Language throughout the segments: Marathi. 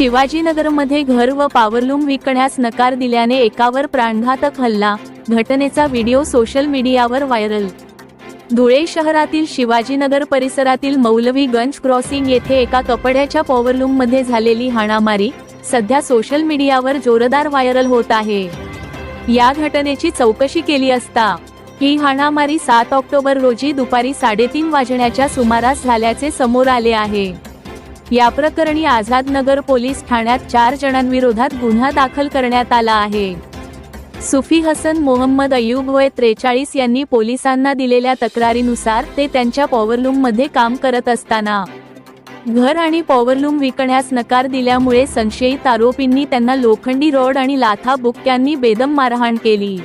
शिवाजीनगरमध्ये घर व पावरलूम विकण्यास नकार दिल्याने एकावर प्राणघातक हल्ला घटनेचा व्हिडिओ सोशल मीडियावर व्हायरल. धुळे शहरातील शिवाजीनगर परिसरातील मौलवीगंज क्रॉसिंग येथे एका कपड्याच्या पॉवरलूममध्ये झालेली हाणामारी सध्या सोशल मीडियावर जोरदार व्हायरल होत आहे. या घटनेची चौकशी केली असता ही हाणामारी सात ऑक्टोबर रोजी दुपारी साडेतीन वाजण्याच्या सुमारास झाल्याचे समोर आले आहे. या प्रकरणी आझादनगर पोलीस ठाण्यात चार जणांविरोधात गुन्हा दाखल करण्यात आला आहे. सुफी हसन मोहम्मद अयूब वय त्रेचाळीस यांनी पोलिसांना दिलेल्या तक्रारीनुसार ते त्यांच्या पॉवरलूममध्ये काम करत असताना घर आणि पॉवरलूम विकण्यास नकार दिल्यामुळे संशयित आरोपींनी त्यांना लोखंडी रॉड आणि लाथा बुक्क्यांनी बेदम मारहाण केली.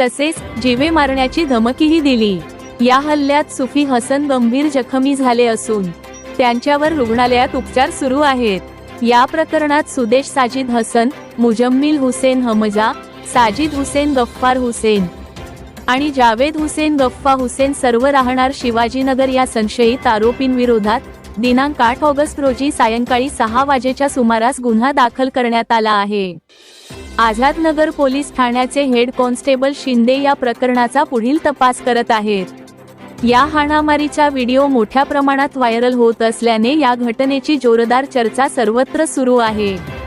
तसेच जीवे मारण्याची धमकीही दिली. या हल्ल्यात सुफी हसन गंभीर जखमी झाले असून त्यांच्यावर रुग्णालयात उपचार सुरू आहेत. या प्रकरणात सुदेश साजिद हसन मुजम्मिल हुसेन हमजा साजिद हुसेन गफ्फार हुसेन आणि जावेद हुसेन गफ्फा हुसेन सर्व राहणार शिवाजीनगर या संशयित आरोपींविरोधात दिनांक आठ ऑगस्ट रोजी सायंकाळी सहा वाजेच्या सुमारास गुन्हा दाखल करण्यात आला आहे. आझादनगर पोलीस ठाण्याचे हेड कॉन्स्टेबल शिंदे या प्रकरणाचा पुढील तपास करत आहेत. या हाणामारीचा व्हिडिओ मोठ्या प्रमाणात व्हायरल होत असल्याने या घटनेची जोरदार चर्चा सर्वत्र सुरू आहे.